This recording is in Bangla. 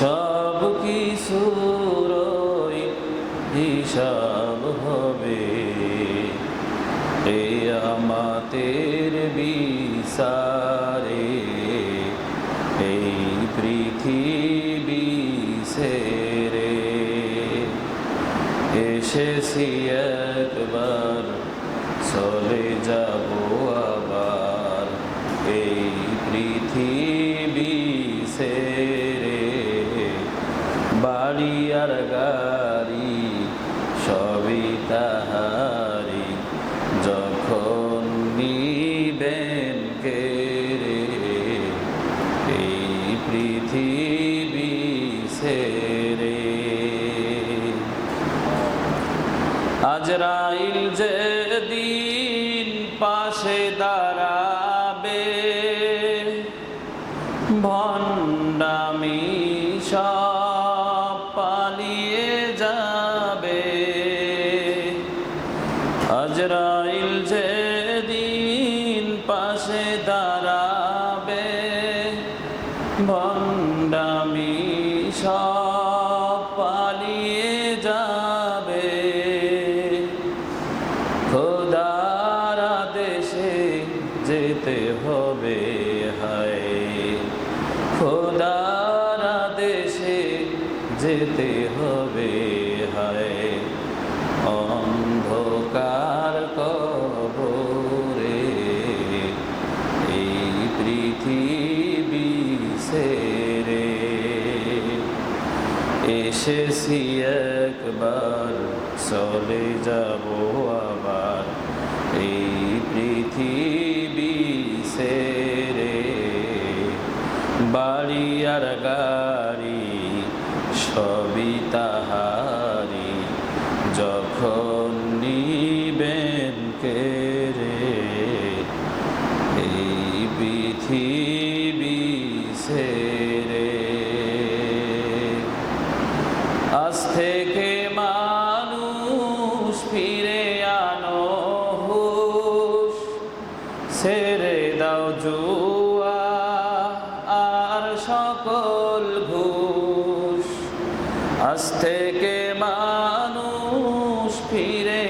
সব কিছুর হিসাব হবে। এই আমাদের বিচারে, এই পৃথিবী সেরে। এসেছি একবার, চলে যাব আবার। এই পৃথিবী গাড়ি সবই তাহারি। যখন নিবেন কেড়ে এই পৃথিবী সেরে আজরাইল যেদিন পাশে দাঁড়াবে পালিয়ে যাবে। আজরাইল যেদিন পাশে দাঁড়াবে ভণ্ডামি যেতে হবে হায়। অন্ধকার কবরে এই পৃথিবী সেরে এসেছি একবার, চলে যাব আবার। এই পৃথিবী সেরে সবই তাহারি, যখন নিবেন কেড়ে এই পৃথিবী সেরে। আজ থেকে মানুষ ফিরে আনো হুশ ছেড়ে আজ থেকে মানুষ ফিরে